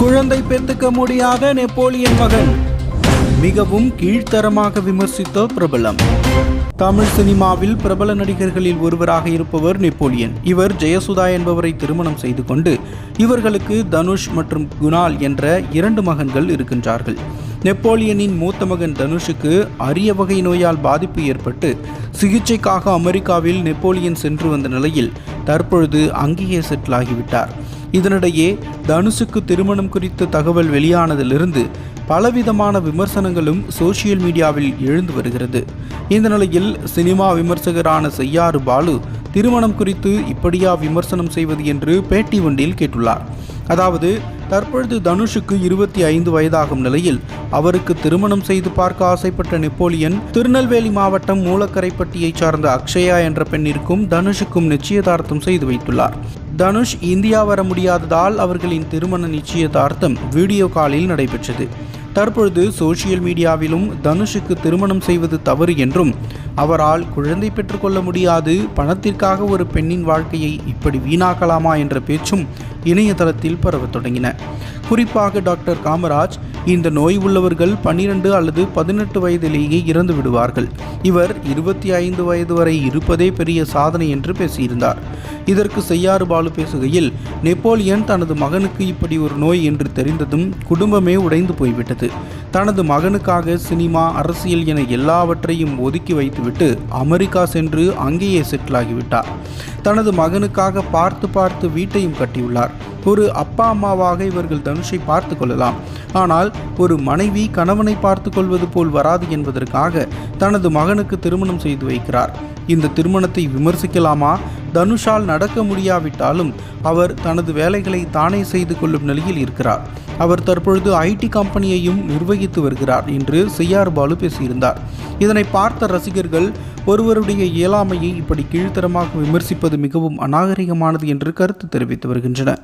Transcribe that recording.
குழந்தை பெத்துக்க முடியாத நெப்போலியன் மகன். மிகவும் கீழ்த்தரமாக விமர்சித்த பிரபலம். தமிழ் சினிமாவில் பிரபல நடிகர்களில் ஒருவராக இருப்பவர் நெப்போலியன். இவர் ஜெயசுதா என்பவரை திருமணம் செய்து கொண்டு இவர்களுக்கு தனுஷ் மற்றும் குணால் என்ற இரண்டு மகன்கள் இருக்கின்றார்கள். நெப்போலியனின் மூத்த மகன் தனுஷுக்கு அரிய வகை நோயால் பாதிப்பு ஏற்பட்டு சிகிச்சைக்காக அமெரிக்காவில் நெப்போலியன் சென்று வந்த நிலையில் தற்பொழுது அங்கேயே செட்டில் ஆகிவிட்டார். இதனிடையே தனுஷுக்கு திருமணம் குறித்த தகவல் வெளியானதிலிருந்து பலவிதமான விமர்சனங்களும் சோசியல் மீடியாவில் எழுந்து வருகிறது. இந்த நிலையில் சினிமா விமர்சகரான செய்யாறு பாலு திருமணம் குறித்து இப்படியா விமர்சனம் செய்வது என்று பேட்டி ஒன்றில் கேட்டுள்ளார். அதாவது தற்பொழுது தனுஷுக்கு இருபத்தி ஐந்து வயதாகும் நிலையில் அவருக்கு திருமணம் செய்து பார்க்க ஆசைப்பட்ட நெப்போலியன் திருநெல்வேலி மாவட்டம் மூலக்கரைப்பட்டியைச் சார்ந்த அக்ஷயா என்ற பெண்ணிற்கும் தனுஷுக்கும் நிச்சயதார்த்தம் செய்து வைத்துள்ளார். தனுஷ் இந்தியா வர முடியாததால் அவர்களின் திருமண நிச்சயதார்த்தம் வீடியோ காலில் நடைபெற்றது. தற்பொழுது சோசியல் மீடியாவிலும் தனுஷுக்கு திருமணம் செய்வது தவறு என்றும் அவரால் குழந்தை பெற்றுக்கொள்ள முடியாது பணத்திற்காக ஒரு பெண்ணின் வாழ்க்கையை இப்படி வீணாக்கலாமா என்ற பேச்சும் இணையதளத்தில் பரவத் தொடங்கின. குறிப்பாக டாக்டர் காமராஜ் இந்த நோய் உள்ளவர்கள் பன்னிரண்டு அல்லது பதினெட்டு வயதிலேயே இறந்து விடுவார்கள் இவர் இருபத்தி ஐந்து வயது வரை இருப்பதே பெரிய சாதனை என்று பேசியிருந்தார். இதற்கு செய்யாறு பாலு பேசுகையில் நெப்போலியன் தனது மகனுக்கு இப்படி ஒரு நோய் என்று தெரிந்ததும் குடும்பமே உடைந்து போய்விட்டது. தனது மகனுக்காக சினிமா அரசியல் என எல்லாவற்றையும் ஒதுக்கி வைத்துவிட்டு அமெரிக்கா சென்று அங்கேயே செட்டில் ஆகிவிட்டார் தனது மகனுக்காக பார்த்து பார்த்து வீட்டையும் கட்டியுள்ளார். ஒரு அப்பா அம்மாவாக இவர்கள் தனுஷை பார்த்து கொள்ளலாம். ஆனால் ஒரு மனைவி கணவனை பார்த்து கொள்வது போல் வராது என்பதற்காக தனது மகனுக்கு திருமணம் செய்து வைக்கிறார். இந்த திருமணத்தை விமர்சிக்கலாமா? தனுஷால் நடக்க முடியாவிட்டாலும் அவர் தனது வேலைகளை தானே செய்து கொள்ளும் நிலையில் இருக்கிறார். அவர் தற்பொழுது ஐடி கம்பெனியையும் நிர்வகித்து வருகிறார் என்று செய்யார் பாலு பேசியிருந்தார். இதனை பார்த்த ரசிகர்கள் ஒருவருடைய இயலாமையை இப்படி கீழ்த்தரமாக விமர்சிப்பது மிகவும் அநாகரிகமானது என்று கருத்து தெரிவித்து வருகின்றனர்.